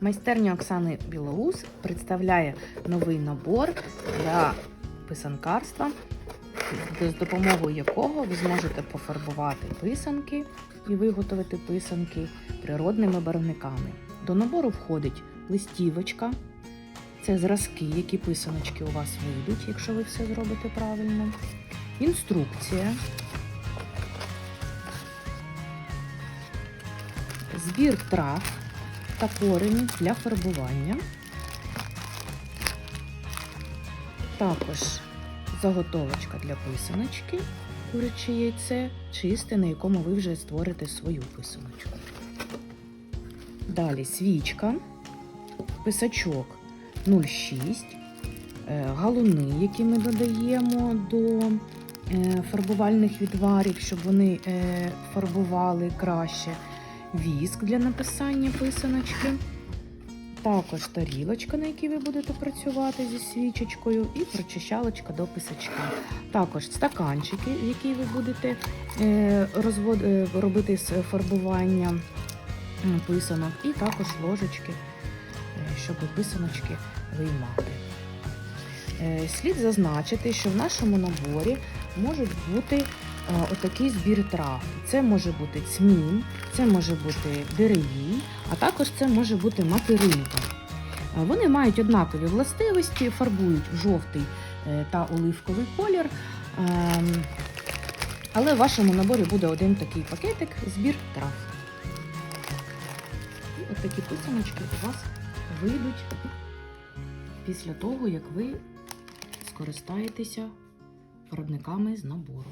Майстерня Оксани Білоус представляє новий набор для писанкарства, з допомогою якого ви зможете пофарбувати писанки і виготовити писанки природними барвниками. До набору входить листівочка. Це зразки, які писаночки у вас вийдуть, якщо ви все зробите правильно. Інструкція. Збір трав та коренів для фарбування. Також заготовочка для писаночки, куряче яйце, чисте, на якому ви вже створите свою писаночку. Далі свічка, писачок 0,6, е, галуни, які ми додаємо до е, фарбувальних відварів, щоб вони е, фарбували краще, віск для написання писаночки. Також тарілочка, на якій ви будете працювати зі свічечкою, і прочищалочка до писачка. Також стаканчики, в які ви будете е, розвод... е, робити з фарбування писанок, і також ложечки, е, щоб писаночки виймати. Слід зазначити, що в нашому наборі можуть бути отакий збір трав. Це може бути цмін, це може бути деревій, а також це може бути материнка. Вони мають однакові властивості, фарбують жовтий е, та оливковий колір. Ем, Але в вашому наборі буде один такий пакетик збір трав. І от такі писаночки у вас вийдуть після того, як ви скористаєтеся виробниками з набору.